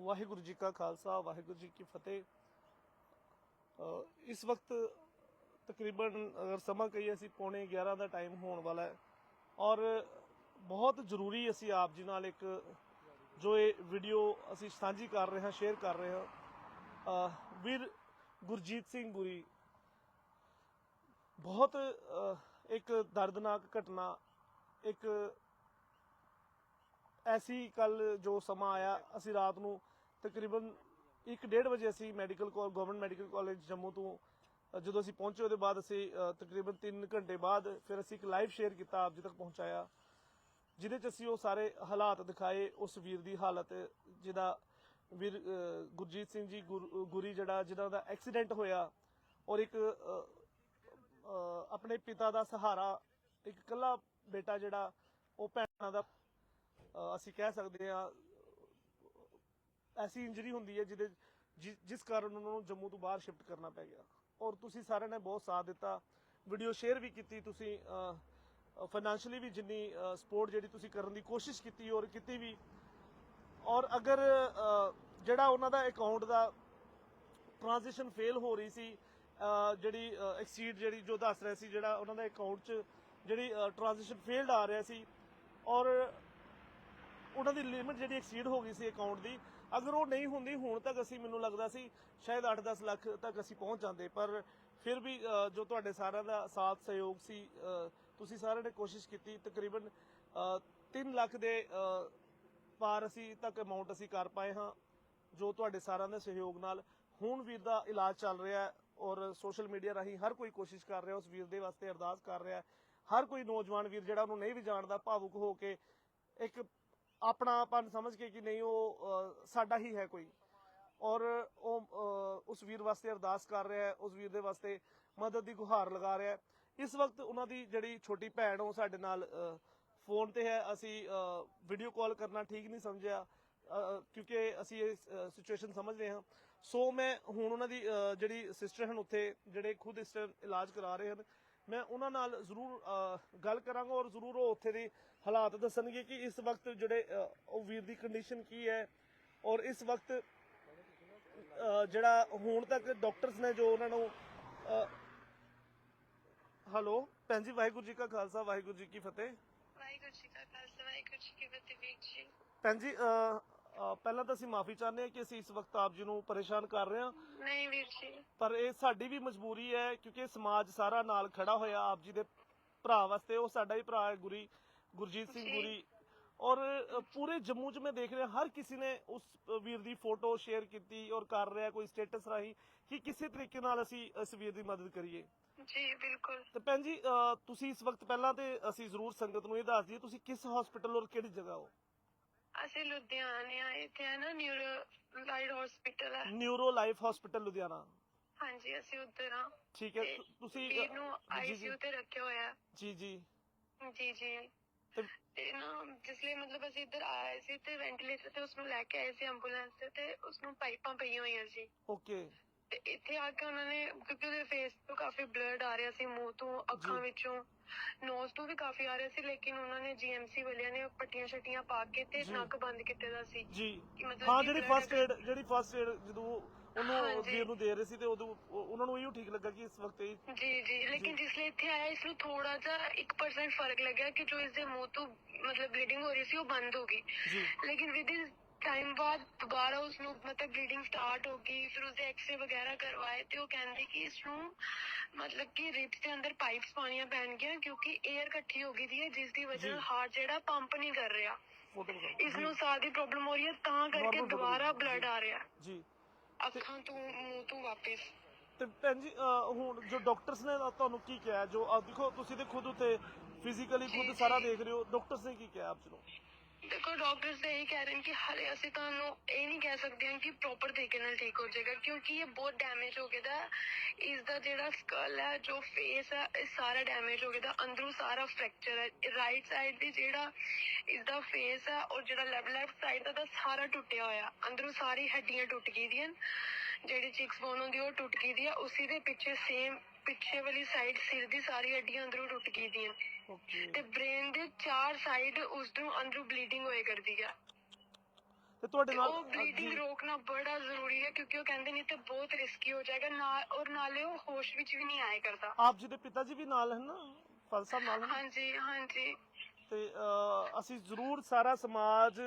ਵਾਹਿਗੁਰੂ ਜੀ ਕਾ ਖਾਲਸਾ, ਵਾਹਿਗੁਰੂ ਜੀ ਕੀ ਫਤਿਹ। ਇਸ ਵਕਤ ਤਕਰੀਬਨ ਅਗਰ ਸਮਾਂ ਕਹੀਏ ਅਸੀਂ ਪੌਣੇ 11 ਦਾ ਟਾਈਮ ਹੋਣ ਵਾਲਾ ਹੈ ਔਰ ਬਹੁਤ ਜ਼ਰੂਰੀ ਅਸੀਂ ਆਪ ਜੀ ਨਾਲ ਇੱਕ ਜੋ ਇਹ ਵੀਡੀਓ ਅਸੀਂ ਸਾਂਝੀ ਕਰ ਰਹੇ ਹਾਂ ਸ਼ੇਅਰ ਕਰ ਰਹੇ ਹਾਂ। ਵੀਰ ਗੁਰਜੀਤ ਸਿੰਘ ਗੁਰੀ ਬਹੁਤ ਇੱਕ ਦਰਦਨਾਕ ਘਟਨਾ, ਇੱਕ ਐਸੀ ਕੱਲ ਜੋ ਸਮਾਂ ਆਇਆ, ਅਸੀਂ ਰਾਤ ਨੂੰ ਤਕਰੀਬਨ 1:30 ਵਜੇ ਅਸੀਂ medical college government medical college Jammu ਤੋਂ ਜਦੋਂ ਅਸੀਂ ਪਹੁੰਚੇ ਉਹਦੇ ਬਾਅਦ ਅਸੀਂ ਤਕਰੀਬਨ 3 ਘੰਟੇ ਬਾਅਦ ਫਿਰ ਅਸੀਂ ਇੱਕ ਲਾਈਵ ਸ਼ੇਅਰ ਕੀਤਾ ਆਪ ਜੀ ਤੱਕ ਪਹੁੰਚਾਇਆ, ਜਿਹਦੇ ਚ ਅਸੀਂ ਉਹ ਸਾਰੇ ਹਾਲਾਤ ਦਿਖਾਏ ਉਸ ਵੀਰ ਦੀ ਹਾਲਤ, ਜਿਹਦਾ ਵੀਰ ਗੁਰਜੀਤ ਸਿੰਘ ਜੀ, ਗੁਰ- ਗੁਰੀ ਜਿਹੜਾ, ਜਿਹਦਾ ਦਾ ਐਕਸੀਡੈਂਟ ਹੋਇਆ ਔਰ ਇੱਕ ਆਪਣੇ ਪਿਤਾ ਦਾ ਸਹਾਰਾ, ਇੱਕ ਇਕੱਲਾ ਬੇਟਾ ਜਿਹੜਾ, ਉਹ ਭੈਣਾਂ ਦਾ ਅਸੀਂ ਕਹਿ ਸਕਦੇ ਹਾਂ ਐਸੀ ਇੰਜਰੀ ਹੁੰਦੀ ਹੈ ਜਿਹਦੇ ਜਿ- ਜਿਸ ਕਾਰਨ ਉਹਨਾਂ ਨੂੰ ਜੰਮੂ ਤੋਂ ਬਾਹਰ ਸ਼ਿਫਟ ਕਰਨਾ ਪੈ ਗਿਆ। ਔਰ ਤੁਸੀਂ ਸਾਰਿਆਂ ਨੇ ਬਹੁਤ ਸਾਥ ਦਿੱਤਾ। ਵੀਡੀਓ ਸ਼ੇਅਰ ਵੀ ਕੀਤੀ ਤੁਸੀਂ ਫਾਈਨੈਂਸ਼ਲੀ ਵੀ ਜਿੰਨੀ ਸਪੋਰਟ ਜਿਹੜੀ ਤੁਸੀਂ ਕਰਨ ਦੀ ਕੋਸ਼ਿਸ਼ ਕੀਤੀ ਔਰ ਕੀਤੀ ਵੀ। ਔਰ ਅਗਰ ਅ, ਜਿਹੜਾ ਉਹਨਾਂ ਦਾ ਅਕਾਊਂਟ ਦਾ ਟ੍ਰਾਂਜੈਕਸ਼ਨ ਫੇਲ ਹੋ ਰਹੀ ਸੀ ਅ, ਜਿਹੜੀ ਐਕਸੀਡ ਜਿਹੜੀ ਜੋ ਦੱਸ ਰਿਹਾ ਸੀ ਜਿਹੜਾ ਉਹਨਾਂ ਦੇ ਅਕਾਊਂਟ 'ਚ ਜਿਹੜੀ ਟ੍ਰਾਂਜੈਕਸ਼ਨ ਫੇਲਡ ਆ ਰਿਹਾ ਸੀ ਔਰ ਉਹਨਾਂ ਦੀ ਲਿਮਿਟ ਜਿਹੜੀ ਐਕਸੀਡ ਹੋ ਗਈ ਸੀ ਅਕਾਊਂਟ ਦੀ ਅਗਰ ਉਹ ਨਹੀਂ ਹੁੰਦੀ, ਹੁਣ ਤੱਕ ਅਸੀਂ, ਮੈਨੂੰ ਲੱਗਦਾ ਸੀ, ਸ਼ਾਇਦ 8-10 ਲੱਖ ਤੱਕ ਅਸੀਂ ਪਹੁੰਚ ਜਾਂਦੇ, ਪਰ ਫਿਰ ਵੀ ਜੋ ਤੁਹਾਡੇ ਸਾਰਿਆਂ ਦਾ ਸਾਥ ਸਹਿਯੋਗ ਸੀ ਤੁਸੀਂ ਸਾਰਿਆਂ ਨੇ ਕੋਸ਼ਿਸ਼ ਕੀਤੀ, ਤਕਰੀਬਨ 3 ਲੱਖ ਦੇ ਪਾਰ ਅਸੀਂ ਤੱਕ ਅਮਾਉਂਟ ਅਸੀਂ ਕਰ ਪਾਏ ਹਾਂ, ਜੋ ਤੁਹਾਡੇ ਸਾਰਿਆਂ ਦੇ ਸਹਿਯੋਗ ਨਾਲ ਹੁਣ ਵੀਰ ਦਾ ਇਲਾਜ ਚੱਲ ਰਿਹਾ ਹੈ ਔਰ ਸੋਸ਼ਲ ਮੀਡੀਆ ਰਾਹੀਂ ਹਰ ਕੋਈ ਕੋਸ਼ਿਸ਼ ਕਰ ਰਿਹਾ, ਉਸ ਵੀਰ ਦੇ ਵਾਸਤੇ ਅਰਦਾਸ ਕਰ ਰਿਹਾ ਹਰ ਕੋਈ ਨੌਜਵਾਨ ਵੀਰ ਜਿਹੜਾ ਉਹਨੂੰ ਨਹੀਂ ਵੀ ਜਾਣਦਾ, ਭਾਵੁਕ ਹੋ ਕੇ ਇੱਕ ਆਪਣਾ ਆਪਣਾਪਨ ਸਮਝ ਕੇ ਕਿ ਨਹੀਂ ਉਹ ਸਾਡਾ ਹੀ ਹੈ ਕੋਈ। ਔਰ ਉਹ ਉਸ ਵੀਰ ਵਾਸਤੇ ਅਰਦਾਸ ਕਰ ਰਿਹਾ ਹੈ, ਉਸ ਵੀਰ ਦੇ ਵਾਸਤੇ ਮਦਦ ਦੀ ਗੁਹਾਰ ਲਗਾ ਰਿਹਾ ਹੈ। ਇਸ ਵਕਤ ਉਹਨਾਂ ਦੀ ਜਿਹੜੀ ਛੋਟੀ ਭੈਣ, ਉਹ ਸਾਡੇ ਨਾਲ ਫੋਨ ਤੇ ਹੈ। ਅਸੀਂ ਵੀਡੀਓ ਕਾਲ ਕਰਨਾ ਠੀਕ ਨਹੀਂ ਸਮਝਿਆ ਕਿਉਂਕਿ ਅਸੀਂ ਇਹ ਸਿਚੁਏਸ਼ਨ ਸਮਝਦੇ ਹਾਂ। ਸੋ ਮੈਂ ਹੁਣ ਉਹਨਾਂ ਦੀ ਜਿਹੜੀ ਸਿਸਟਰ ਹਨ, ਉੱਥੇ, ਜਿਹੜੇ ਖੁਦ ਇਸ ਟਾਈਮ ਇਲਾਜ ਕਰਾ ਰਹੇ ਹਨ ਮੈਂ ਉਹਨਾਂ ਨਾਲ ਜ਼ਰੂਰ ਗੱਲ ਕਰਾਂਗਾ ਔਰ ਜ਼ਰੂਰ ਉਹ ਉੱਥੇ ਦੇ ਹਾਲਾਤ ਦੱਸਣਗੇ ਕਿ ਇਸ ਵਕਤ ਜਿਹੜੇ ਉਹ ਵੀਰ ਦੀ ਕੰਡੀਸ਼ਨ ਕੀ ਹੈ ਔਰ ਇਸ ਵਕਤ ਜਿਹੜਾ ਹੁਣ ਤੱਕ ਡਾਕਟਰਸ ਨੇ ਜੋ ਉਹਨਾਂ ਨੂੰ ਹੈਲੋ ਭੈਣ ਜੀ ਵਾਹਿਗੁਰੂ ਜੀ ਕਾ ਖਾਲਸਾ ਵਾਹਿਗੁਰੂ ਜੀ ਕੀ ਫਤਿਹ। ਵਾਹਿਗੁਰੂ ਜੀ ਕਾ ਖਾਲਸਾ ਵਾਹਿਗੁਰੂ ਜੀ ਕੀ ਫਤਿਹ ਵੀਰ ਜੀ। ਭੈਣ ਜੀ ਅ, ਪਹਿਲਾਂ ਤਾਂ ਅਸੀਂ ਮਾਫੀ ਚਾਹੁੰਦੇ ਹਾਂ ਕਿ ਅਸੀਂ ਇਸ ਵਕਤ ਆਪ ਜੀ ਨੂੰ ਪਰੇਸ਼ਾਨ ਕਰ ਰਹੇ ਹਾਂ। ਨਹੀਂ ਵੀਰ ਜੀ। ਪਰ ਇਹ ਸਾਡੀ ਵੀ ਮਜਬੂਰੀ ਹੈ ਕਿਉਂਕਿ ਸਮਾਜ ਸਾਰਾ ਨਾਲ ਖੜਾ ਹੋਇਆ ਆਪ ਜੀ ਦੇ ਭਰਾ ਵਾਸਤੇ। ਉਹ ਸਾਡਾ ਹੀ ਭਰਾ ਹੈ ਗੁਰੀ ਗੁਰਜੀਤ ਸਿੰਘ ਜੀ। ਗੁਰੀ। ਔਰ ਅ, ਪੂਰੇ ਜੰਮੂ 'ਚ ਮੈਂ ਦੇਖ ਰਿਹਾ ਹਰ ਕਿਸੇ ਨੇ ਉਸ ਅ, ਵੀਰ ਦੀ ਫੋਟੋ ਸ਼ੇਅਰ ਕੀਤੀ ਔਰ ਕਰ ਰਿਹਾ ਕੋਈ ਸਟੇਟਸ ਰਾਹੀਂ ਕਿ ਕਿਸੇ ਤਰੀਕੇ ਨਾਲ ਅਸੀਂ ਇਸ ਵੀਰ ਦੀ ਮਦਦ ਕਰੀਏ। ਜੀ ਬਿਲਕੁਲ। ਤੇ ਭੈਣ ਜੀ ਅ, ਤੁਸੀਂ ਇਸ ਵਕਤ ਪਹਿਲਾਂ ਤੇ ਅਸੀਂ ਜ਼ਰੂਰ ਸੰਗਤ ਨੂੰ ਇਹ ਦੱਸ ਦਈਏ ਤੁਸੀਂ ਕਿਸ ਹਸਪੀਟਲ ਔਰ ਕਿਹੜੀ ਜਗ੍ਹਾ ਹੋ? ਅਸੀਂ ਲੁਧਿਆਣੇ ਆਏ ਇੱਥੇ ਹੈ ਨਾ ਨਿਊਰੋ ਲਾਈਟ ਹਸਪੀਟਲ ਹੈ। Neuro life hospital Ludhiana. ਹਾਂਜੀ ਅਸੀਂ ਉੱਧਰ ਆ ਠੀਕ ਹੈ ਤੁ- ਤੁਸੀਂ ਵੀਰ ਨੂੰ ਜੀ ਜੀ। ਆਈਸੀਯੂ ਤੇ ਰੱਖਿਆ ਹੋਇਆ ਜੀ ਜੀ। ਜੀ ਜੀ। ਤੇ ਤੇ ਨਾ ਜਿਸ ਲਈ ਮਤਲਬ ਅਸੀਂ ਇੱਧਰ ਆਏ ਸੀ ਤੇ ਵੈਂਟੀਲੇਟਰ ਤੇ ਉਸ ਨੂੰ ਲੈ ਕੇ ਆਏ ਸੀ ਐਂਬੂਲੈਂਸ ਤੇ ਤੇ ਉਸ ਨੂੰ ਪਾਈਪਾਂ ਪਈਆਂ ਹੋਈਆਂ ਸੀ। ਓਕੇ ਇੱਥੇ ਆ ਕੇ ਉਹਨਾਂ ਨੇ ਕਿਉਂਕਿ ਉਹਦੇ ਫੇਸ ਤੋਂ ਕਾਫੀ ਬਲੱਡ ਆ ਰਿਹਾ ਸੀ ਮੂੰਹ ਤੋਂ ਅੱਖਾਂ। ਵਿੱਚੋਂ ਨੋਜ਼ ਤੋਂ ਵੀ ਕਾਫੀ ਆ ਰਿਹਾ ਸੀ ਲੇਕਿਨ ਉਹਨਾਂ ਨੇ ਜੀਐਮਸੀ ਵਾਲਿਆਂ ਨੇ ਪੱਟੀਆਂ ਛੱਟੀਆਂ ਪਾ ਕੇ ਤੇ। ਨੱਕ ਬੰਦ ਕੀਤੇ ਦਾ ਸੀ ਜੀ ਹਾਂ ਜਿਹੜੀ ਫਸਟ ਏਡ ਜਿਹੜੀ ਫਸਟ ਏਡ ਜਦੋਂ ਉਹਨੂੰ। ਵੀਰ ਨੂੰ ਦੇ ਰਹੇ ਸੀ ਤੇ ਉਦੋਂ ਉਹ- ਉਹਨਾਂ ਨੂੰ ਇਹੋ ਠੀਕ ਲੱਗਾ ਕਿ ਇਸ ਵਕਤ ਇਹ ਜੀ ਜੀ ਲੇਕਿਨ ਜਿਸ ਲਈ ਇੱਥੇ ਆਇਆ ਇਸ ਨੂੰ ਥੋੜਾ ਜਿਹਾ 1% ਫ਼ਰਕ ਲੱਗਿਆ ਕਿ ਜੋ ਇਸ ਦੇ ਮੂੰਹ ਤੋਂ ਮਤਲਬ ਬਲੀਡਿੰਗ ਹੋ ਰਹੀ ਸੀ ਉਹ ਬੰਦ ਹੋ ਗਈ ਜੀ ਲੇਕਿਨ ਵਿਦ ਟਾਈਮ ਬਾਅਦ ਦੁਬਾਰਾ ਉਸ ਨੂੰ ਮਤਲਬ ਬਲੀਡਿੰਗ ਸਟਾਰਟ ਹੋ ਗਈ ਫਿਰ ਉਸਦੇ ਐਕਸਰੇ ਵਗੈਰਾ ਕਰਵਾਏ ਤੇ ਉਹ ਕਹਿੰਦੇ ਕਿ ਇਸ ਨੂੰ ਮਤਲਬ ਕਿ ਰਿਬਸ ਦੇ ਅੰਦਰ ਪਾਈਪਸ ਪਾਣੀਆਂ ਪੈਣਗੀਆਂ ਕਿਉਂਕਿ 에ਅਰ ਇਕੱਠੀ ਹੋ ਗਈ ਦੀ ਹੈ ਜਿਸ ਦੀ ਵਜ੍ਹਾ ਨਾਲ। ਹਾਰਟ ਜਿਹੜਾ ਪੰਪ ਨਹੀਂ ਕਰ ਰਿਹਾ। ਇਸ ਨੂੰ ਸਾਹ ਦੀ ਪ੍ਰੋਬਲਮ ਹੋ ਰਹੀ ਹੈ ਤਾਂ ਕਰਕੇ ਦੁਬਾਰਾ ਬਲੱਡ। ਆ ਰਿਹਾ। ਜੀ। ਅੱਖਾਂ ਤੋਂ ਮੂੰਹ ਤੋਂ ਵਾਪਸ। ਤੇ ਭੈਣ ਜੀ ਹੁਣ ਜੋ ਡਾਕਟਰਸ ਨੇ ਤੁਹਾਨੂੰ ਕੀ ਕਿਹਾ ਜੋ ਦੇਖੋ ਤੁਸੀਂ ਤੇ ਖੁਦ ਉਤੇ ਫਿਜ਼ੀਕਲੀ ਖੁਦ। ਸਾਰਾ ਦੇਖ ਰਹੇ ਹੋ ਡਾਕਟਰਸ ਨੇ ਕੀ ਕਿਹਾ ਆਪ ਨੂੰ? ਦੇਖੋ ਡਾਕਟਰਸ ਤਾਂ ਇਹ ਕਹਿ ਰਹੇ ਨੇ ਕਿ ਹਾਲੇ ਅਸੀਂ ਤੁਹਾਨੂੰ ਇਹ ਨਹੀਂ ਕਹਿ ਸਕਦੇ ਹਾਂ ਕਿ ਪ੍ਰੋਪਰ ਤਰੀਕੇ ਨਾਲ ਠੀਕ ਹੋ ਜਾਏਗਾ, ਕਿਉਂਕਿ ਇਹ ਬਹੁਤ ਡੈਮੇਜ ਹੋ ਗਿਆ ਦਾ ਇਸ ਦਾ ਜਿਹੜਾ ਸਕਲ ਹੈ, ਜੋ ਫੇਸ ਹੈ, ਇਹ ਸਾਰਾ ਡੈਮੇਜ ਹੋ ਗਿਆ ਦਾ, ਅੰਦਰੋਂ ਸਾਰਾ ਫ੍ਰੈਕਚਰ ਹੈ ਰਾਈਟ ਸਾਈਡ ਦੀ ਜਿਹੜਾ ਇਸ ਦਾ ਫੇਸ ਹੈ ਔਰ ਜਿਹੜਾ ਲੈਫਟ ਲੈਫਟ ਸਾਈਡ ਦਾ ਤਾਂ ਸਾਰਾ ਟੁੱਟਿਆ ਹੋਇਆ, ਅੰਦਰੋਂ ਸਾਰੀ ਹੱਡੀਆਂ ਟੁੱਟ ਗਈ ਦੀਆਂ ਜਿਹੜੀ ਚਿਕਸ ਬੋਨ ਹੁੰਦੀ ਉਹ ਟੁੱਟ ਗਈ ਦੀ ਆ, ਉਸੇ ਦੇ ਪਿੱਛੇ ਸੇਮ ਪਿੱਛੇ ਵਾਲੀ ਸਾਈਡ ਸਿਰ ਦੀ ਸਾਰੀ ਹੱਡੀਆਂ ਅੰਦਰੋਂ ਟੁੱਟ ਗਈ ਦੀਆਂ। ਓਕੇ ਤੇ ਬ੍ਰੇਨ ਦੇ ਚਾਰ ਸਾਈਡ ਉਸ ਤੋਂ ਅੰਦਰੋਂ ਬਲੀਡਿੰਗ ਹੋਏ ਕਰਦੀ ਆ। ਤੇ ਤੁਹਾਡੇ ਨਾਲ ਉਹ ਬਲੀਡਿੰਗ ਰੋਕਣਾ ਬੜਾ ਜ਼ਰੂਰੀ ਹੈ ਕਿਉਂਕਿ ਉਹ ਕਹਿੰਦੇ ਨਹੀਂ ਤੇ ਬਹੁਤ ਰਿਸਕੀ ਹੋ ਜਾਏਗਾ। ਨਾਲ ਔਰ ਨਾਲੇ ਉਹ ਹੋਸ਼ ਵਿੱਚ ਵੀ ਨਹੀਂ ਆਇਆ ਕਰਦਾ। ਆਪ ਜੀ ਦੇ ਪਿਤਾ ਜੀ ਵੀ ਨਾਲ ਹਨ ਨਾ? ਸਾਹਿਬ ਨਾਲ ਹਨ? ਹਾਂਜੀ ਹਾਂਜੀ। ਤੇ ਅਹ, ਅਸੀਂ ਜ਼ਰੂਰ ਸਾਰਾ ਸਮਾਜ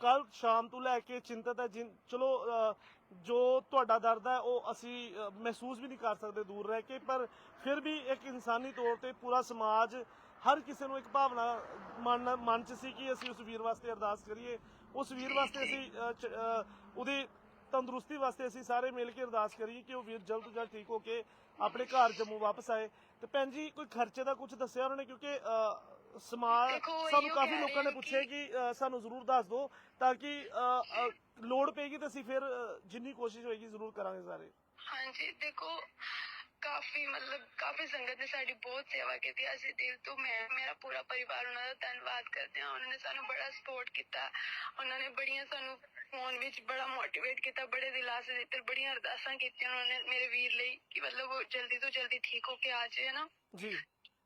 ਕੱਲ ਸ਼ਾਮ ਤੋਂ ਲੈ ਕੇ ਚਿੰਤਤ ਹੈ ਜਿਨ ਚਲੋ ਅਹ, ਜੋ ਤੁਹਾਡਾ ਦਰਦ ਹੈ ਉਹ ਅਸੀਂ ਮਹਿਸੂਸ ਵੀ ਨਹੀਂ ਕਰ ਸਕਦੇ ਦੂਰ ਰਹਿ ਕੇ ਪਰ ਫਿਰ ਵੀ ਇੱਕ ਇਨਸਾਨੀ ਤੌਰ ਤੇ ਪੂਰਾ ਸਮਾਜ ਹਰ ਕਿਸੇ ਨੂੰ ਇੱਕ ਭਾਵਨਾ ਮਨ ਮਨ ਚ ਸੀ ਕਿ ਅਸੀਂ ਉਸ ਵੀਰ ਵਾਸਤੇ ਅਰਦਾਸ ਕਰੀਏ। ਉਸ ਵੀਰ ਵਾਸਤੇ ਅਸੀਂ ਉਹਦੀ ਤੰਦਰੁਸਤੀ ਵਾਸਤੇ ਅਸੀਂ ਸਾਰੇ ਮਿਲ ਕੇ ਅਰਦਾਸ ਕਰੀਏ ਕਿ ਉਹ ਵੀਰ ਜਲਦ ਤੋਂ ਜਲਦ ਠੀਕ ਹੋ ਕੇ ਆਪਣੇ ਘਰ ਜੰਮੂ ਵਾਪਸ ਆਏ। ਤੇ ਭੈਣ ਜੀ ਕੋਈ ਖਰਚੇ ਦਾ ਕੁਝ ਦੱਸਿਆ ਉਹਨਾਂ ਨੇ? ਕਿਉਂਕਿ ਸਮਾਜ ਸਾਨੂੰ ਕਾਫੀ ਲੋਕਾਂ ਨੇ ਪੁੱਛਿਆ ਕਿ- ਸਾਨੂੰ ਜ਼ਰੂਰ ਦੱਸ ਦਿਓ ਤਾਂ ਕਿ ਲੋੜ ਪਏਗੀ ਤਾਂ ਅਸੀਂ ਫਿਰ ਅਹ, ਜਿੰਨੀ ਕੋਸ਼ਿਸ਼ ਹੋਏਗੀ ਜ਼ਰੂਰ ਕਰਾਂਗੇ ਸਾਰੇ। ਹਾਂਜੀ ਦੇਖੋ ਕਾਫੀ ਮਤਲਬ ਕਾਫੀ ਸੰਗਤ ਨੇ ਸਾਡੀ ਬਹੁਤ ਸੇਵਾ ਕੀਤੀ ਅਸੀਂ ਦਿਲ ਤੋਂ ਮੈਂ ਮੇਰਾ ਪੂਰਾ ਪਰਿਵਾਰ ਉਹਨਾਂ ਦਾ ਧੰਨਵਾਦ ਕਰਦੇ ਹਾਂ। ਉਹਨਾਂ ਨੇ ਸਾਨੂੰ ਬੜਾ ਸਪੋਰਟ ਕੀਤਾ। ਉਹਨਾਂ ਨੇ ਬੜੀਆਂ ਸਾਨੂੰ ਫੋਨ ਵਿੱਚ ਬੜਾ ਮੋਟੀਵੇਟ ਕੀਤਾ ਬੜੇ ਦਿਲਾਸੇ ਦਿੱਤੇ ਬੜੀਆਂ ਅਰਦਾਸਾਂ ਕੀਤੀਆਂ ਉਹਨਾਂ ਨੇ ਮੇਰੇ ਵੀਰ ਲਈ ਕਿ ਮਤਲਬ ਉਹ ਜਲਦੀ ਤੋਂ ਜਲਦੀ ਠੀਕ ਹੋ ਕੇ ਆ ਜਾਏ ਨਾ ਜੀ।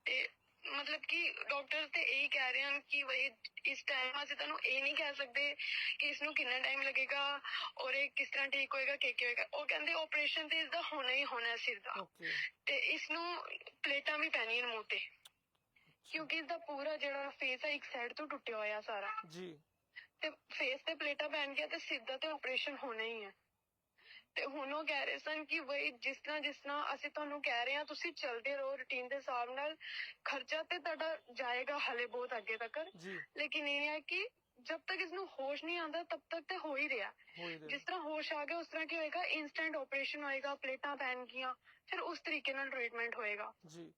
ਤੇ ਮਤਲਬ ਕਿ ਡਾਕਟਰ ਤੇ ਇਹੀ ਕਹਿ ਰਹੇ ਹਨ ਕਿ ਵਈ ਇਸ ਟਾਈਮ ਅਸੀਂ ਤੁਹਾਨੂੰ ਇਹ ਨਹੀਂ ਕਹਿ ਸਕਦੇ ਕਿ ਇਸ ਨੂੰ ਕਿੰਨਾ ਟਾਈਮ ਲੱਗੇਗਾ ਔਰ ਇਹ ਕਿਸ ਤਰ੍ਹਾਂ ਠੀਕ ਹੋਏਗਾ ਕੀ ਕੀ ਹੋਏਗਾ। ਉਹ ਕਹਿੰਦੇ ਆਪਰੇਸ਼ਨ ਤੇ ਇਸ ਦਾ ਹੋਣਾ ਹੀ ਹੋਣਾ ਹੈ ਸਿਰ ਦਾ। ਤੇ ਇਸ ਨੂੰ ਪਲੇਟਾਂ ਵੀ ਪੈਣੀਆਂ ਮੂੰਹ ਤੇ। ਕਿਉਂਕਿ ਇਸ ਦਾ ਪੂਰਾ ਜਿਹੜਾ ਫੇਸ ਹੈ ਇੱਕ ਸਾਈਡ ਤੋਂ ਟੁੱਟਿਆ ਹੋਇਆ ਸਾਰਾ। ਜੀ। ਤੇ ਫੇਸ ਤੇ ਪਲੇਟਾਂ ਪੈਣ ਗਿਆ ਤੇ ਸਿੱਧਾ ਤੇ ਆਪਰੇਸ਼ਨ ਹੋਣਾ ਹੀ ਹੈ। ਤੇ ਹੁਣ ਉਹ ਕਹਿ ਰਹੇ ਸਨ ਕਿ ਵਈ ਜਿਸ ਤਰ੍ਹਾਂ ਜਿਸ ਤਰ੍ਹਾਂ ਅਸੀਂ ਤੁਹਾਨੂੰ ਕਹਿ ਰਹੇ ਹਾਂ ਤੁਸੀਂ ਚੱਲਦੇ ਰਹੋ ਰੁਟੀਨ ਦੇ ਹਿਸਾਬ ਨਾਲ। ਖਰਚਾ ਤੇ ਤੁਹਾਡਾ ਜਾਏਗਾ ਹਲੇ ਬਹੁਤ ਅੱਗੇ ਤੱਕ। ਲੇਕਿਨ ਇਹ ਹੈ ਕਿ ਜਦ ਤੱਕ ਇਸ ਨੂੰ ਹੋਸ਼ ਨਹੀਂ ਆਉਂਦਾ ਤਬ ਤੱਕ ਤੇ ਹੋ ਹੀ ਰਿਹਾ। ਜਿਸ ਤਰ੍ਹਾਂ ਹੋਸ਼ ਆ ਗਿਆ ਉਸ ਤਰ੍ਹਾਂ ਕੀ ਹੋਏਗਾ? ਇਨਸਟੈਂਟ ਆਪਰੇਸ਼ਨ ਹੋਏਗਾ ਪਲੇਟਾਂ ਪੈਣਗੀਆਂ ਫਿਰ ਉਸ ਤਰੀਕੇ ਨਾਲ ਟ੍ਰੀਟਮੈਂਟ ਹੋਏਗਾ। ਜੀ।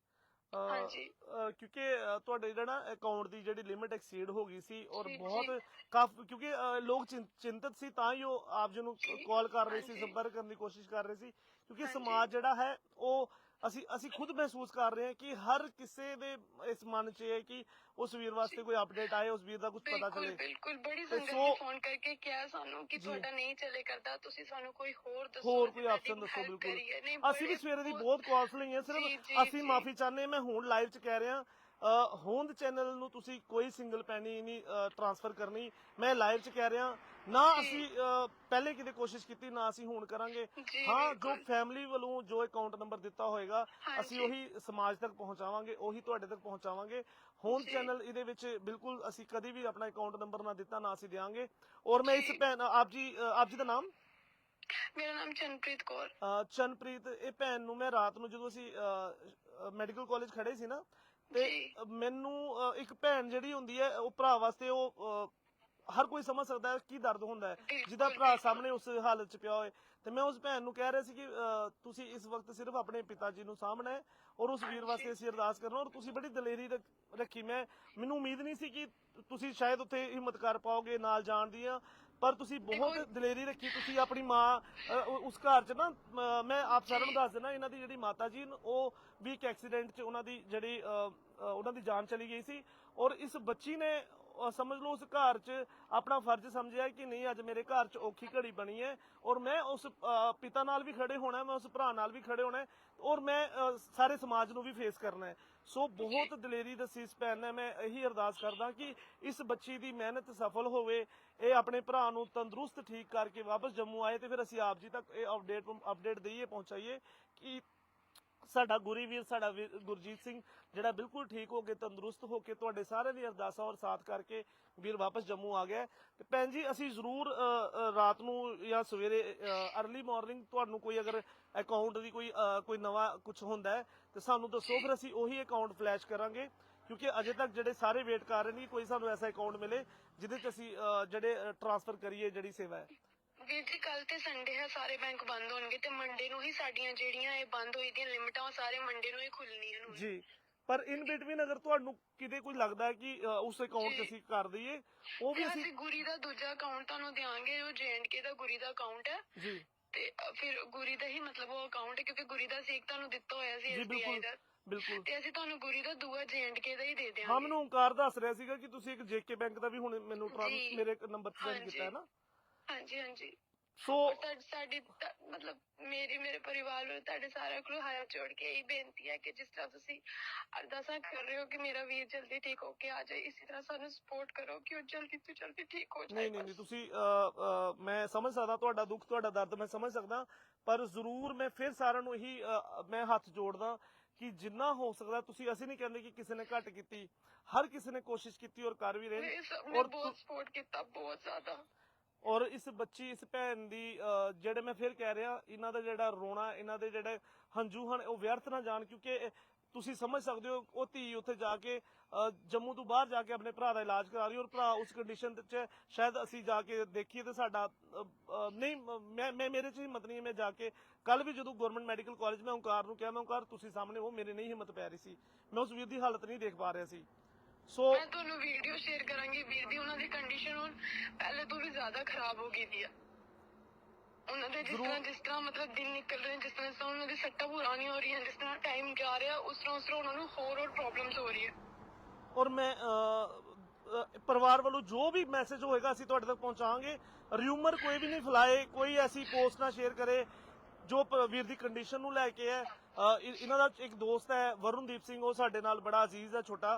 ਹਾਂਜੀ। ਕਿਉਂਕਿ ਤੁਹਾਡੇ ਜਿਹੜਾ ਨਾ ਅਕਾਊਂਟ ਦੀ ਜਿਹੜੀ ਲਿਮਿਟ ਐਕਸੀਡ ਹੋ ਗਈ ਸੀ ਔਰ ਬਹੁਤ ਕਾਫੀ ਕਿਉਂਕਿ ਲੋਕ ਚਿੰਤਤ ਸੀ ਤਾਂ ਹੀ ਉਹ ਆਪ ਜੀ ਨੂੰ ਕਾਲ ਕਰ ਰਹੇ ਸੀ। ਸੰਪਰਕ ਕਰਨ ਦੀ ਕੋਸ਼ਿਸ਼ ਕਰ ਰਹੇ ਸੀ ਕਿਉਂਕਿ। ਸਮਾਜ ਜਿਹੜਾ ਹੈ ਉਹ ਅਸੀਂ ਅਸੀਂ ਖੁਦ ਮਹਿਸੂਸ ਕਰ ਰਹੇ ਹਾਂ ਕਿ ਹਰ ਕਿਸੇ ਦੇ ਇਸ ਮਨ 'ਚ ਹੈ ਕਿ ਉਸ ਵੀਰ ਵਾਸਤੇ ਕੋਈ ਅਪਡੇਟ ਆਏ ਉਸ ਵੀਰ ਦਾ ਕੁਝ ਪਤਾ ਚਲੇ ਬਿਲਕੁਲ ਬੜੀ ਸੰਗਤ ਨੇ ਫੋਨ ਕਰਕੇ ਕਿਹਾ ਸਾਨੂੰ ਕਿ। ਤੁਹਾਡਾ ਨਹੀਂ ਚੱਲੇ ਕਰਦਾ ਤੁਸੀਂ ਸਾਨੂੰ ਕੋਈ ਹੋਰ ਦੱਸੋ ਹੋਰ ਕੋਈ ਆਪਸ਼ਨ ਦੱਸੋ ਬਿਲਕੁਲ ਅਸੀਂ ਵੀ ਸਵੇਰੇ ਦੀ ਬਹੁਤ- ਕਾਲਸ ਲਈਆਂ ਸਿਰਫ ਅਸੀਂ। ਮਾਫੀ ਚਾਹੁੰਦੇ ਮੈਂ ਹੁਣ ਲਾਈਵ 'ਚ ਕਹਿ ਰਿਹਾ ਹੋਂਦ ਚੈਨਲ ਨੂੰ ਤੁਸੀਂ ਕੋਈ ਸਿੰਗਲ ਪੈਨੀ ਨਹੀਂ ਟ੍ਰਾਂਸਫਰ ਕਰਨੀ ਮੈਂ ਲਾਈਵ 'ਚ ਕਹਿ ਰਿਹਾ ਨਾ। ਅਸੀਂ ਅ, ਪਹਿਲੇ ਕਿਤੇ ਕੋਸ਼ਿਸ਼ ਕੀਤੀ ਨਾ ਅਸੀਂ ਹੁਣ ਕਰਾਂਗੇ ਜੀ, ਹਾਂ ਜੋ ਬਿਲਕੁਲ। ਫੈਮਿਲੀ ਵੱਲੋਂ ਜੋ ਅਕਾਊਂਟ ਨੰਬਰ ਦਿੱਤਾ ਹੋਏਗਾ ਹਾਂਜੀ। ਅਸੀਂ ਉਹੀ ਸਮਾਜ ਤੱਕ ਪਹੁੰਚਾਵਾਂਗੇ ਉਹੀ ਤੁਹਾਡੇ ਤੱਕ ਪਹੁੰਚਾਵਾਂਗੇ ਜੀ। ਚੈਨਲ ਇਹਦੇ ਵਿੱਚ ਬਿਲਕੁਲ ਅਸੀਂ ਕਦੀ ਵੀ ਆਪਣਾ ਅਕਾਊਂਟ ਨੰਬਰ ਨਾ ਦਿੱਤਾ ਨਾ ਅਸੀਂ ਦਿਆਂਗੇ ਔਰ ਮੈਂ ਇਸ ਜੀ। ਭੈਣ ਆਪ ਜੀ ਆਪ ਜੀ ਦਾ ਨਾਮ ਮੇਰਾ ਨਾਮ ਚੰਨਪ੍ਰੀਤ ਕੌਰ ਅਹ ਚੰਨਪ੍ਰੀਤ ਇਹ ਭੈਣ ਨੂੰ ਮੈਂ ਰਾਤ ਨੂੰ ਜਦੋਂ ਅਸੀਂ ਮੈਡੀਕਲ ਕਾਲਜ ਖੜੇ ਸੀ ਨਾ ਤੇ ਜੀ। ਅਹ ਮੈਨੂੰ ਅਹ ਇੱਕ ਭੈਣ ਜਿਹੜੀ ਹੁੰਦੀ ਹੈ ਉਹ ਭਰਾ ਵਾਸਤੇ ਉਹ ਅਹ, ਹਰ ਕੋਈ ਸਮਝ ਸਕਦਾ ਹੈ ਕੀ ਦਰਦ ਹੁੰਦਾ ਹੈ। ਜਿਹਦਾ ਭਰਾ। ਸਾਹਮਣੇ ਉਸ ਹਾਲਤ 'ਚ ਪਿਆ ਹੋਏ। ਤੇ ਮੈਂ ਉਸ ਭੈਣ ਨੂੰ ਕਹਿ ਰਿਹਾ ਸੀ ਕਿ ਅਹ, ਤੁਸੀਂ ਇਸ ਵਕਤ ਸਿਰਫ ਆਪਣੇ ਪਿਤਾ ਜੀ ਨੂੰ ਸਾਹਮਣਾ ਹੈ ਔਰ ਉਸ ਵੀਰ ਵਾਸਤੇ ਅਸੀਂ ਅਰਦਾਸ ਕਰਨਾ ਔਰ ਤੁਸੀਂ ਬੜੀ ਦਲੇਰੀ ਰੱਖ- ਰੱਖੀ। ਮੈਂ ਮੈਨੂੰ ਉਮੀਦ ਨਹੀਂ ਸੀ ਕਿ ਤੁਸੀਂ ਸ਼ਾਇਦ ਉੱਥੇ ਹਿੰਮਤ ਕਰ ਪਾਓਗੇ ਨਾਲ ਜਾਣ ਦੀ ਆ। ਪਰ ਤੁਸੀਂ ਬਹੁਤ ਦਲੇਰੀ ਰੱਖੀ। ਤੁਸੀਂ ਆਪਣੀ ਮਾਂ ਅ, ਉਸ ਘਰ 'ਚ ਨਾ ਅ, ਮੈਂ ਆਪ ਸਾਰਿਆਂ ਨੂੰ ਦੱਸ ਦਿੰਦਾ ਇਹਨਾਂ ਦੀ ਜਿਹੜੀ ਮਾਤਾ ਜੀ ਨ- ਉਹ ਵੀ ਇੱਕ ਐਕਸੀਡੈਂਟ 'ਚ ਉਹਨਾਂ ਦੀ ਜਿਹੜੀ ਅ, ਅ, ਉਹਨਾਂ ਦੀ ਜਾਨ ਚਲੀ ਗਈ ਸੀ। ਔਰ ਇਸ ਬੱਚੀ ਨੇ ਅ, ਸਮਝ ਲਓ ਉਸ ਘਰ 'ਚ ਆਪਣਾ ਫਰਜ਼ ਸਮਝਿਆ ਕਿ ਨਹੀਂ ਅੱਜ ਮੇਰੇ ਘਰ 'ਚ ਔਖੀ ਘੜੀ ਬਣੀ ਹੈ ਔਰ ਮੈਂ ਉਸ ਅ, ਪਿਤਾ ਨਾਲ ਵੀ ਖੜੇ ਹੋਣਾ ਹੈ, ਮੈਂ ਉਸ ਭਰਾ ਨਾਲ ਵੀ ਖੜੇ ਹੋਣਾ ਹੈ ਔਰ ਮੈਂ ਅ, ਸਾਰੇ ਸਮਾਜ ਨੂੰ ਵੀ ਫੇਸ ਕਰਨਾ ਹੈ। ਸੋ ਬਹੁਤ ਦਲੇਰੀ ਦੱਸੀ ਇਸ ਭੈਣ ਨੇ ਮੈਂ ਇਹੀ ਅਰਦਾਸ ਕਰਦਾ ਕਿ ਇਸ ਬੱਚੀ ਦੀ ਮਿਹਨਤ ਸਫਲ ਹੋਵੇ ਇਹ ਆਪਣੇ ਭਰਾ ਨੂੰ ਤੰਦਰੁਸਤ ਠੀਕ ਕਰਕੇ ਵਾਪਸ ਜੰਮੂ ਆਏ ਤੇ ਫਿਰ ਅਸੀਂ ਆਪ ਜੀ ਤੱਕ ਇਹ ਅਪਡੇਟ ਅਪਡੇਟ ਦਈਏ ਪਹੁੰਚਾਈਏ ਕਿ ਸਾਡਾ ਗੁਰੀ ਵੀਰ, ਸਾਡਾ ਵੀਰ ਗੁਰਜੀਤ ਸਿੰਘ, ਜਿਹੜਾ ਬਿਲਕੁਲ ਠੀਕ ਹੋ ਕੇ, ਤੰਦਰੁਸਤ ਹੋ ਕੇ ਤੁਹਾਡੇ ਸਾਰਿਆਂ ਦੀ ਅਰਦਾਸਾਂ ਔਰ ਸਾਥ ਕਰਕੇ ਵੀਰ ਵਾਪਸ ਜੰਮੂ ਆ ਗਿਆ ਹੈ। ਤੇ ਭੈਣ ਜੀ, ਅਸੀਂ ਜ਼ਰੂਰ ਰਾਤ ਨੂੰ ਜਾਂ ਸਵੇਰੇ ਅਰਲੀ ਮਾਰਨਿੰਗ ਤੁਹਾਨੂੰ ਕੋਈ ਅਗਰ ਅਕਾਊਂਟ ਦੀ ਕੋਈ ਕੋਈ ਨਵਾਂ ਕੁਝ ਹੁੰਦਾ ਹੈ, ਤੇ ਸਾਨੂੰ ਦੱਸੋ, ਫਿਰ ਅਸੀਂ ਉਹੀ ਅਕਾਊਂਟ ਫਲੈਸ਼ ਕਰਾਂਗੇ ਕਿਉਂਕਿ ਅਜੇ ਤੱਕ ਜਿਹੜੇ ਸਾਰੇ ਵੇਟ ਕਰ ਰਹੇ ਨੇ, ਕੋਈ ਸਾਨੂੰ ਐਸਾ ਅਕਾਊਂਟ ਮਿਲੇ, ਜਿਹਦੇ 'ਚ ਅਸੀਂ ਜਿਹੜੇ ਟ੍ਰਾਂਸਫਰ ਕਰੀਏ ਜਿਹੜੀ ਸੇਵਾ ਹੈ ਵੀਰ ਜੀ ਕੱਲ ਤੇ ਸੰਡੇ ਹੈ ਸਾਰੇ ਬੈਂਕ ਬੰਦ ਹੋਣਗੇ ਤੇ ਮੰਡੇ ਨੂੰ ਹੀ ਸਾਡੀਆਂ ਜਿਹੜੀਆਂ ਇਹ ਬੰਦ ਹੋਈ ਦੀਆਂ ਲਿਮਟਾਂ ਉਹ ਸਾਰੇ ਮੰਡੇ ਨੂੰ ਹੀ ਖੁੱਲਣੀਆਂ ਨੂੰ ਜੀ ਪਰ ਇਨ ਬਿਟਵੀਨ ਅਗਰ ਤੁਹਾਨੂੰ ਕਿਤੇ ਕੋਈ ਲੱਗਦਾ ਹੈ ਕਿ ਅ, ਉਸ ਅਕਾਊਂਟ ਜੀ। ਅਸੀਂ ਕਰ ਦਈਏ ਉਹ ਵੀ ਤੇ ਅਸੀਂ ਅਸੀਂ ਗੁਰੀ ਦਾ ਦੂਜਾ ਅਕਾਊਂਟ ਤੁਹਾਨੂੰ ਦਿਆਂਗੇ ਜੋ ਜੇਐਨਕੇ ਦਾ ਗੁਰੀ ਦਾ ਅਕਾਊਂਟ ਹੈ। ਜੀ। ਤੇ ਅ, ਫਿਰ ਗੁਰੀ ਦਾ ਹੀ ਮਤਲਬ ਉਹ ਅਕਾਊਂਟ ਹੈ ਕਿਉਂਕਿ ਗੁਰੀ ਦਾ ਸੀ ਇੱਕ ਤੁਹਾਨੂੰ ਦਿੱਤਾ ਹੋਇਆ ਸੀ ਜੀ ਐਸਬੀਆਈ ਬਿਲਕੁਲ ਦਾ। ਬਿਲਕੁਲ। ਤੇ ਅਸੀਂ ਤੁਹਾਨੂੰ ਗੁਰੀ ਦਾ ਦੂਆ ਜੇਐਨਕੇ ਦਾ ਹੀ ਦੇ ਹਾਂ ਦਿਆਂਗੇ ਮੈਨੂੰ ਓਂਕਾਰ ਦੱਸ ਰਿਹਾ ਸੀਗਾ ਕਿ ਤੁਸੀਂ ਇੱਕ ਜੇਕੇ ਬੈਂਕ ਦਾ ਵੀ ਹੁਣ ਮੈਨੂੰ ਟ੍ਰਾਂਸ ਜੀ। ਮੇਰੇ ਨੰਬਰ ਤੇ ਸੈਂਡ। ਕੀਤਾ ਹੈ ਨਾ? ਹਾਂਜੀ ਹਾਂਜੀ। ਸੋ ਤੁਹਾਡੀ ਸਾਡੀ ਤਾਂ- ਮਤਲਬ ਮੇਰੀ ਮੇਰੇ ਪਰਿਵਾਰ ਨੂੰ ਤੁਹਾਡੇ ਸਾਰਿਆਂ ਕੋਲ ਹੱਥ ਜੋੜ ਕੇ ਇਹੀ ਬੇਨਤੀ ਹੈ ਕਿ ਜਿਸ ਤਰ੍ਹਾਂ ਤੁਸੀਂ ਅਰਦਾਸਾਂ ਕਰ ਰਹੇ ਹੋ ਕਿ ਮੇਰਾ ਵੀਰ ਜਲਦੀ ਠੀਕ ਹੋ ਕੇ ਆ ਜਾਏ ਇਸੇ ਤਰ੍ਹਾਂ ਸਾਨੂੰ ਸਪੋਰਟ ਕਰੋ ਕਿ ਉਹ ਜਲਦੀ ਤੋਂ ਜਲਦੀ ਠੀਕ ਹੋ ਜਾਏ ਨਹੀਂ ਨਹੀਂ ਨਹੀਂ। ਤੁਸੀਂ ਅ, ਅ, ਮੈਂ ਸਮਝ ਸਕਦਾ ਤੁਹਾਡਾ ਦੁੱਖ ਤੁਹਾਡਾ ਦਰਦ ਮੈਂ ਸਮਝ ਸਕਦਾ ਪਰ ਜ਼ਰੂਰ ਮੈਂ ਫਿਰ ਸਾਰਿਆਂ ਨੂੰ ਇਹੀ ਅ, ਮੈਂ ਹੱਥ ਜੋੜਦਾ ਕਿ ਜਿੰਨਾ ਹੋ ਸਕਦਾ ਤੁਸੀਂ ਅਸੀਂ ਨਹੀਂ ਕਹਿੰਦੇ ਕਿ ਕਿਸੇ ਨੇ ਘੱਟ ਕੀਤੀ ਹਰ ਕਿਸੇ ਨੇ ਕੋਸ਼ਿਸ਼ ਕੀਤੀ ਔਰ ਕਰ ਵੀ ਰਹੇ ਨੇ। ਮੇਰੇ ਸਭ ਨੇ ਔਰ ਬਹੁਤ ਸਪੋਰਟ ਕੀਤਾ ਬਹੁਤ ਜ਼ਿਆਦਾ। ਔਰ ਇਸ ਬੱਚੀ, ਇਸ ਭੈਣ ਦੀ ਜਿਹੜੇ ਮੈਂ ਫਿਰ ਕਹਿ ਰਿਹਾ, ਇਹਨਾਂ ਦਾ ਜਿਹੜਾ ਰੋਣਾ, ਇਹਨਾਂ ਦੇ ਜਿਹੜੇ ਹੰਝੂ ਹਨ, ਉਹ ਵਿਅਰਥ ਨਾ ਜਾਣ ਕਿਉਂਕਿ ਤੁਸੀਂ ਸਮਝ ਸਕਦੇ ਹੋ, ਉਹ ਧੀ ਉੱਥੇ ਜਾ ਕੇ ਜੰਮੂ ਤੋਂ ਬਾਹਰ ਜਾ ਕੇ ਆਪਣੇ ਭਰਾ ਦਾ ਇਲਾਜ ਕਰਾ ਰਹੀ ਔਰ ਭਰਾ ਉਸ ਕੰਡੀਸ਼ਨ ਚ ਸ਼ਾਇਦ ਅਸੀਂ ਜਾ ਕੇ ਦੇਖੀਏ ਤੇ ਸਾਡਾ ਨਹੀਂ, ਮੈਂ ਮੈਂ, ਮੇਰੇ ਚ ਹਿੰਮਤ ਨਹੀਂ ਹੈ ਮੈਂ ਜਾ ਕੇ ਕੱਲ ਵੀ ਜਦੋਂ ਗਵਰਨਮੈਂਟ ਮੈਡੀਕਲ ਕਾਲਜ ਮੈਂ ਓਂਕਾਰ ਨੂੰ ਕਿਹਾ, ਮੈਂ ਓਂਕਾਰ ਤੁਸੀਂ ਸਾਹਮਣੇ ਉਹ ਮੇਰੇ ਨਹੀਂ ਹਿੰਮਤ ਪੈ ਰਹੀ ਸੀ, ਮੈਂ ਉਸ ਵੀਰ ਦੀ ਹਾਲਤ ਨਹੀਂ ਦੇਖ ਪਾ ਰਿਹਾ ਸੀ। ਸੋ ਮੈਂ ਤੁਹਾਨੂੰ ਵੀਡੀਓ ਸ਼ੇਅਰ ਕਰਾਂਗੀ, ਵੀਰ ਦੀ ਹੁਣ ਪਹਿਲੇ ਤੋਂ ਵੀ ਜ਼ਿਆਦਾ ਖਰਾਬ ਹੋ ਗਈ ਦੀ ਆ। ਉਹਨਾਂ ਦੇ ਜਿਸ। ਤਰ੍ਹਾਂ ਜਿਸ ਤਰ੍ਹਾਂ ਮਤਲਬ ਦਿਨ ਨਿਕਲ ਰਹੇ ਜਿਸ ਤਰ੍ਹਾਂ ਉਹਨਾਂ ਦੀ ਸੱਟਾਂ ਪੁਰਾਣੀਆਂ ਹੋ ਰਹੀਆਂ ਜਿਸ ਤਰ੍ਹਾਂ ਟਾਈਮ ਜਾ ਰਿਹਾ ਉਸ ਤਰ੍ਹਾਂ ਉਸ ਤਰ੍ਹਾਂ ਉਹਨਾਂ ਨੂੰ ਹੋਰ ਹੋਰ ਪ੍ਰੋਬਲਮਸ ਹੋ ਰਹੀ ਹੈ ਔਰ ਮੈਂ ਪਰਿਵਾਰ ਵੱਲੋਂ ਜੋ ਵੀ ਮੈਸੇਜ ਹੋਏਗਾ ਅਸੀਂ ਤੁਹਾਡੇ ਤੱਕ ਪਹੁੰਚਾਵਾਂਗੇ। ਰਿਊਮਰ ਕੋਈ ਵੀ ਨਹੀਂ ਫੈਲਾਏ ਕੋਈ ਐਸੀ ਪੋਸਟ ਨਾ ਸ਼ੇਅਰ ਕਰੇ ਜੋ ਵੀਰ ਦੀ ਕੰਡੀਸ਼ਨ ਨੂੰ ਲੈ ਕੇ ਹੈ। ਇਹਨਾਂ ਦਾ ਇੱਕ ਦੋਸਤ ਹੈ ਵਰੁਣਦੀਪ ਸਿੰਘ ਉਹ ਸਾਡੇ ਨਾਲ ਬੜਾ ਅਜ਼ੀਜ਼ ਹੈ ਛੋਟਾ।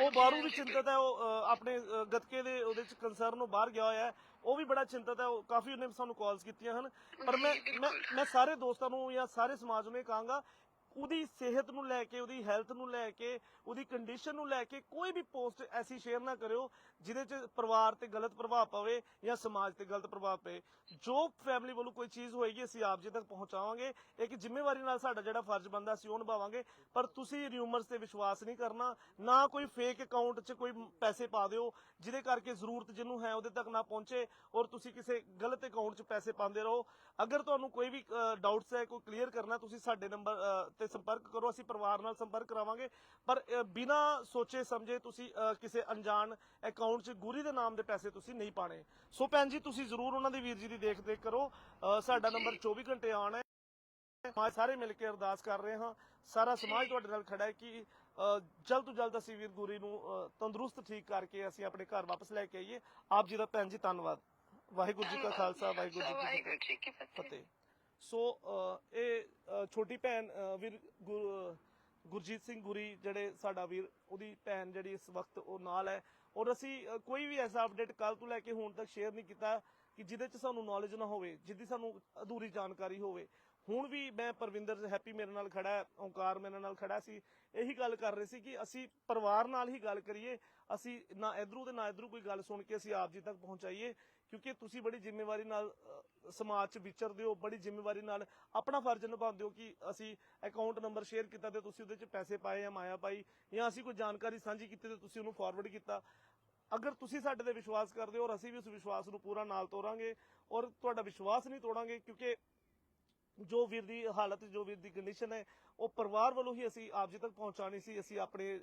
ਉਹ ਬਾਹਰੋਂ ਵੀ ਚਿੰਤਤ ਹੈ ਉਹ ਆਪਣੇ ਅ, ਗੱਤਕੇ ਦੇ ਉਹਦੇ ਚ ਕੰਸਰਨ ਨੂੰ ਬਾਹਰ ਗਿਆ ਹੋਇਆ ਹੈ। ਉਹ ਵੀ ਬੜਾ ਚਿੰਤਤ ਹੈ ਉਹ ਕਾਫੀ ਉਹਨੇ ਸਾਨੂੰ ਕਾਲਸ ਕੀਤੀਆਂ ਹਨ। ਪਰ ਮੈਂ ਮੈਂ ਮੈਂ ਸਾਰੇ ਦੋਸਤਾਂ ਨੂੰ ਜਾਂ ਸਾਰੇ ਸਮਾਜ ਨੂੰ ਇਹ ਕਹਾਂਗਾ ਉਹਦੀ ਸਿਹਤ ਨੂੰ ਲੈ ਕੇ ਉਹਦੀ ਹੈਲਥ ਨੂੰ ਲੈ ਕੇ ਉਹਦੀ ਕੰਡੀਸ਼ਨ ਨੂੰ ਲੈ ਕੇ ਕੋਈ ਵੀ ਪੋਸਟ ਐਸੀ ਸ਼ੇਅਰ ਨਾ ਕਰਿਓ ਜਿਹਦੇ ਚ ਪਰਿਵਾਰ ਤੇ ਗਲਤ ਪ੍ਰਭਾਵ ਪਵੇ ਜਾਂ ਸਮਾਜ ਤੇ ਗਲਤ ਪ੍ਰਭਾਵ ਪਵੇ। ਜੋ ਫੈਮਿਲੀ ਵੱਲੋਂ ਕੋਈ ਚੀਜ਼ ਹੋਏਗੀ ਅਸੀਂ ਆਪ ਜੀ ਤੱਕ ਪਹੁੰਚਾਵਾਂਗੇ। ਇੱਕ ਜ਼ਿੰਮੇਵਾਰੀ ਨਾਲ ਸਾਡਾ ਜਿਹੜਾ ਫਰਜ਼ ਬੰਦਾ ਅਸੀਂ ਉਹ ਨਿਭਾਵਾਂਗੇ। ਪਰ ਤੁਸੀਂ ਰਿਊਮਰਸ ਤੇ ਵਿਸ਼ਵਾਸ ਨਹੀਂ ਕਰਨਾ ਨਾ ਕੋਈ ਫੇਕ ਅਕਾਊਂਟ 'ਚ ਕੋਈ ਪੈਸੇ ਪਾ ਦਿਓ ਜਿਹਦੇ ਕਰਕੇ ਜ਼ਰੂਰਤ ਜਿਹਨੂੰ ਹੈ ਉਹਦੇ ਤੱਕ ਨਾ ਪਹੁੰਚੇ ਔਰ ਤੁਸੀਂ ਕਿਸੇ ਗਲਤ ਅਕਾਊਂਟ 'ਚ ਪੈਸੇ ਪਾਉਂਦੇ ਰਹੋ। ਅਗਰ ਤੁਹਾਨੂੰ ਕੋਈ ਵੀ ਡਾਊਟਸ ਹੈ ਕੋਈ ਕਲੀਅਰ ਕਰਨਾ ਤੁਸੀਂ ਸਾਡੇ ਨੰਬਰ ਤੇ ਸੰਪਰਕ ਕਰੋ ਅਸੀਂ ਪਰਿਵਾਰ ਨਾਲ ਸੰਪਰਕ ਕਰਾਵਾਂਗੇ। ਪਰ ਅ, ਬਿਨਾਂ ਸੋਚੇ ਸਮਝੇ ਤੁਸੀਂ ਕਿਸੇ ਅਣਜਾਣ ਅਕਾਊਂਟ 'ਚ ਗੁਰੀ ਦੇ ਨਾਮ ਦੇ ਪੈਸੇ ਤੁਸੀਂ ਨਹੀਂ ਪਾਣੇ। ਸੋ ਭੈਣ ਜੀ ਤੁਸੀਂ ਜ਼ਰੂਰ ਉਹਨਾਂ ਦੀ ਵੀਰ ਜੀ ਦੀ ਦੇਖ ਦੇਖ ਕਰੋ ਸਾਡਾ ਨੰਬਰ 24 ਘੰਟੇ ਆਨ ਹੈ। ਸਮਾਜ ਸਾਰੇ ਮਿਲ ਕੇ ਅਰਦਾਸ ਕਰ ਰਹੇ ਹਾਂ। ਸਾਰਾ ਸਮਾਜ ਤੁਹਾਡੇ ਨਾਲ ਖੜਾ ਹੈ ਕਿ ਜਲਦ ਤੋਂ ਜਲਦ ਅਸੀਂ ਵੀਰ ਗੁਰੀ ਨੂੰ ਤੰਦਰੁਸਤ ਠੀਕ ਕਰਕੇ ਅਸੀਂ ਆਪਣੇ ਘਰ ਵਾਪਸ ਲੈ ਕੇ ਆਈਏ। ਆਪ ਜੀ ਦਾ ਭੈਣ ਜੀ ਧੰਨਵਾਦ। ਵਾਹਿਗੁਰੂ ਜੀ ਕਾ ਖਾਲਸਾ ਵਾਹਿਗੁਰੂ ਜੀ ਕੀ ਫਤਿਹ। ਸੋ ਇਹ ਛੋਟੀ ਭੈਣ ਵੀਰ ਗੁਰ- ਗੁਰਜੀਤ ਸਿੰਘ ਗੁਰੀ ਜਿਹੜੇ ਸਾਡਾ ਵੀਰ ਉਹਦੀ ਭੈਣ ਜਿਹੜੀ ਇਸ ਵਕਤ ਉਹ ਨਾਲ ਹੈ। ਔਰ ਅਸੀਂ ਕੋਈ ਵੀ ਐਸਾ ਅਪਡੇਟ ਕੱਲ ਤੋਂ ਲੈ ਕੇ ਹੁਣ ਤੱਕ ਸ਼ੇਅਰ ਨਹੀਂ ਕੀਤਾ ਕਿ ਜਿਹਦੇ ਚ ਸਾਨੂੰ ਨੌਲੇਜ ਨਾ ਹੋਵੇ, ਜਿਹਦੀ ਸਾਨੂੰ ਅਧੂਰੀ ਜਾਣਕਾਰੀ ਹੋਵੇ। ਹੁਣ ਵੀ ਮੈਂ ਪਰਵਿੰਦਰ ਹੈਪੀ ਮੇਰੇ ਨਾਲ ਖੜਾ ਹੈ, ਓਂਕਾਰ ਮੇਰੇ ਨਾਲ ਖੜਾ ਸੀ, ਇਹੀ ਗੱਲ ਕਰ ਰਹੇ ਸੀ ਕਿ ਅਸੀਂ ਪਰਿਵਾਰ ਨਾਲ ਹੀ ਗੱਲ ਕਰੀਏ, ਅਸੀਂ ਨਾ ਇਧਰੋਂ ਤੇ ਨਾ ਇਧਰੋਂ ਕੋਈ ਗੱਲ ਸੁਣ ਕੇ ਅਸੀਂ ਆਪ ਜੀ ਤੱਕ ਪਹੁੰਚਾਈਏ। ਕਿਉਂਕਿ ਤੁਸੀਂ ਬੜੀ ਜ਼ਿੰਮੇਵਾਰੀ ਨਾਲ ਸਮਾਜ 'ਚ ਵਿਚਰਦੇ ਹੋ, ਬੜੀ ਜ਼ਿੰਮੇਵਾਰੀ ਨਾਲ ਆਪਣਾ ਫਰਜ਼ ਨਿਭਾਉਂਦੇ ਹੋ ਕਿ ਅਸੀਂ ਅਕਾਊਂਟ ਨੰਬਰ ਸ਼ੇਅਰ ਕੀਤਾ ਤੇ ਤੁਸੀਂ ਉਹਦੇ 'ਚ ਪੈਸੇ ਪਾਏ ਜਾਂ ਮਾਇਆ ਪਾਈ ਜਾਂ ਅਸੀਂ ਕੋਈ ਜਾਣਕਾਰੀ ਸਾਂਝੀ ਕੀਤੀ ਤੇ ਤੁਸੀਂ ਉਹਨੂੰ ਫਾਰਵਰਡ ਕੀਤਾ। ਅਗਰ ਤੁਸੀਂ ਸਾਡੇ ਤੇ ਵਿਸ਼ਵਾਸ ਕਰਦੇ ਹੋ ਔਰ ਅਸੀਂ ਵੀ ਉਸ ਵਿਸ਼ਵਾਸ ਨੂੰ ਪੂਰਾ ਨਾਲ ਤੋਰਾਂਗੇ ਔਰ ਤੁਹਾਡਾ ਵਿਸ਼ਵਾਸ ਨਹੀਂ ਤੋੜਾਂਗੇ ਕਿਉਂਕਿ ਜੋ ਵੀਰ ਦੀ ਹਾਲਤ, ਜੋ ਵੀਰ ਦੀ ਕੰਡੀਸ਼ਨ ਹੈ, ਉਹ ਪਰਿਵਾਰ ਵੱਲੋਂ ਹੀ ਅਸੀਂ ਆਪ ਜੀ ਤੱਕ ਪਹੁੰਚਾਣੀ ਸੀ। ਅਸੀਂ ਆਪਣੇ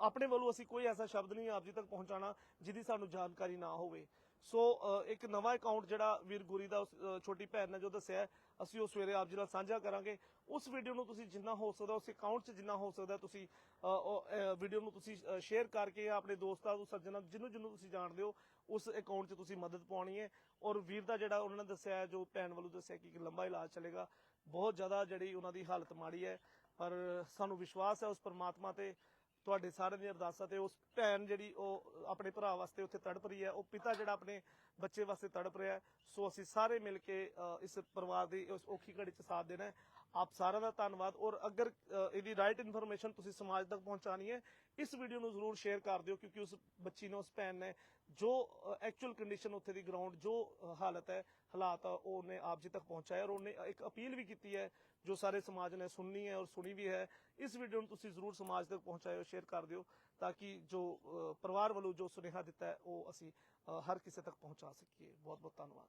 ਆਪਣੇ ਵੱਲੋਂ ਅਸੀਂ ਕੋਈ ਐਸਾ ਸ਼ਬਦ ਨਹੀਂ ਆਪ ਜੀ ਤੱਕ ਪਹੁੰਚਾਣਾ ਜਿਹਦੀ ਸਾਨੂੰ ਜਾਣਕਾਰੀ ਨਾ ਹੋਵੇ। ਸੋ ਇੱਕ ਨਵਾਂ ਅਕਾਊਂਟ ਜਿਹੜਾ ਵੀਰ ਗੁਰੀ ਦਾ ਉਸ, ਛੋਟੀ ਭੈਣ ਨੇ ਜੋ ਦੱਸਿਆ ਅਸੀਂ ਉਹ ਸਵੇਰੇ ਆਪ ਜੀ ਨਾਲ ਸਾਂਝਾ ਕਰਾਂਗੇ। ਉਸ ਵੀਡੀਓ ਨੂੰ ਤੁਸੀਂ ਜਿੰਨਾ ਹੋ ਸਕਦਾ ਉਸ ਅਕਾਊਂਟ 'ਚ ਜਿੰਨਾ ਹੋ ਸਕਦਾ ਤੁਸੀਂ ਉਹ ਵੀਡੀਓ ਨੂੰ ਤੁਸੀਂ ਸ਼ੇਅਰ ਕਰਕੇ ਜਾਂ ਆਪਣੇ ਦੋਸਤਾਂ ਨੂੰ ਸੱਜਣਾਂ ਜਿਹਨੂੰ ਜਿਹਨੂੰ ਤੁਸੀਂ ਜਾਣਦੇ ਹੋ ਉਸ ਅਕਾਊਂਟ 'ਚ ਤੁਸੀਂ ਮਦਦ ਪਾਉਣੀ ਹੈ। ਔਰ ਵੀਰ ਦਾ ਜਿਹੜਾ ਉਹਨਾਂ ਨੇ ਦੱਸਿਆ ਜੋ ਭੈਣ ਵੱਲੋਂ ਦੱਸਿਆ ਕਿ ਇੱਕ ਲੰਬਾ ਇਲਾਜ ਚੱਲੇਗਾ ਬਹੁਤ ਜ਼ਿਆਦਾ ਜਿਹੜੀ ਉਹਨਾਂ ਦੀ ਹਾਲਤ ਮਾੜੀ ਹੈ ਪਰ ਸਾਨੂੰ ਵਿਸ਼ਵਾਸ ਹੈ ਉਸ ਪਰਮਾਤਮਾ ਤੇ। ਤੁਹਾਡੇ ਸਾਰਿਆਂ ਦੀ ਅਰਦਾਸਾਂ ਤੇ ਉਸ ਭੈਣ ਜਿਹੜੀ ਉਹ ਆਪਣੇ ਭਰਾ ਵਾਸਤੇ ਉੱਥੇ ਤੜਪ ਰਹੀ ਹੈ, ਉਹ ਪਿਤਾ ਜਿਹੜਾ ਆਪਣੇ ਬੱਚੇ ਵਾਸਤੇ ਤੜਪ ਰਿਹਾ ਸੋ ਅਸੀਂ ਸਾਰੇ ਮਿਲ ਕੇ ਇਸ ਪਰਿਵਾਰ ਦੀ ਉਸ ਔਖੀ ਘੜੀ 'ਚ ਸਾਥ ਦੇਣਾ ਆਪ ਸਾਰਿਆਂ ਦਾ ਧੰਨਵਾਦ। ਔਰ ਅਗਰ ਇਹਦੀ ਰਾਈਟ ਇਨਫੋਰਮੇਸ਼ਨ ਤੁਸੀਂ ਸਮਾਜ ਤੱਕ ਪਹੁੰਚਾਣੀ ਹੈ, ਇਸ ਵੀਡੀਓ ਨੂੰ ਜ਼ਰੂਰ ਸ਼ੇਅਰ ਕਰ ਦਿਓ, ਕਿਉਂਕਿ ਉਸ ਬੱਚੀ ਨੇ, ਉਸ ਭੈਣ ਨੇ ਜੋ ਐਕਚੁਅਲ ਕੰਡੀਸ਼ਨ ਉੱਥੇ ਦੀ ਗਰਾਊਂਡ ਜੋ ਹਾਲਤ ਹੈ ਹਾਲਾਤ ਆ, ਉਹ ਉਹਨੇ ਆਪ ਜੀ ਤੱਕ ਪਹੁੰਚਾਇਆ ਔਰ ਉਹਨੇ ਇੱਕ ਅਪੀਲ ਵੀ ਕੀਤੀ ਹੈ ਜੋ ਸਾਰੇ ਸਮਾਜ ਨੇ ਸੁਣਨੀ ਹੈ ਔਰ ਸੁਣੀ ਵੀ ਹੈ। ਇਸ ਵੀਡੀਓ ਨੂੰ ਤੁਸੀਂ ਜ਼ਰੂਰ ਸਮਾਜ ਤੱਕ ਪਹੁੰਚਾਇਓ ਸ਼ੇਅਰ ਕਰ ਦਿਓ ਤਾਂ ਕਿ ਜੋ ਪਰਿਵਾਰ ਵੱਲੋਂ ਜੋ ਸੁਨੇਹਾ ਦਿੱਤਾ ਹੈ ਉਹ ਅਸੀਂ ਹਰ ਕਿਸੇ ਤੱਕ ਪਹੁੰਚਾ ਸਕੀਏ। ਬਹੁਤ ਬਹੁਤ ਧੰਨਵਾਦ।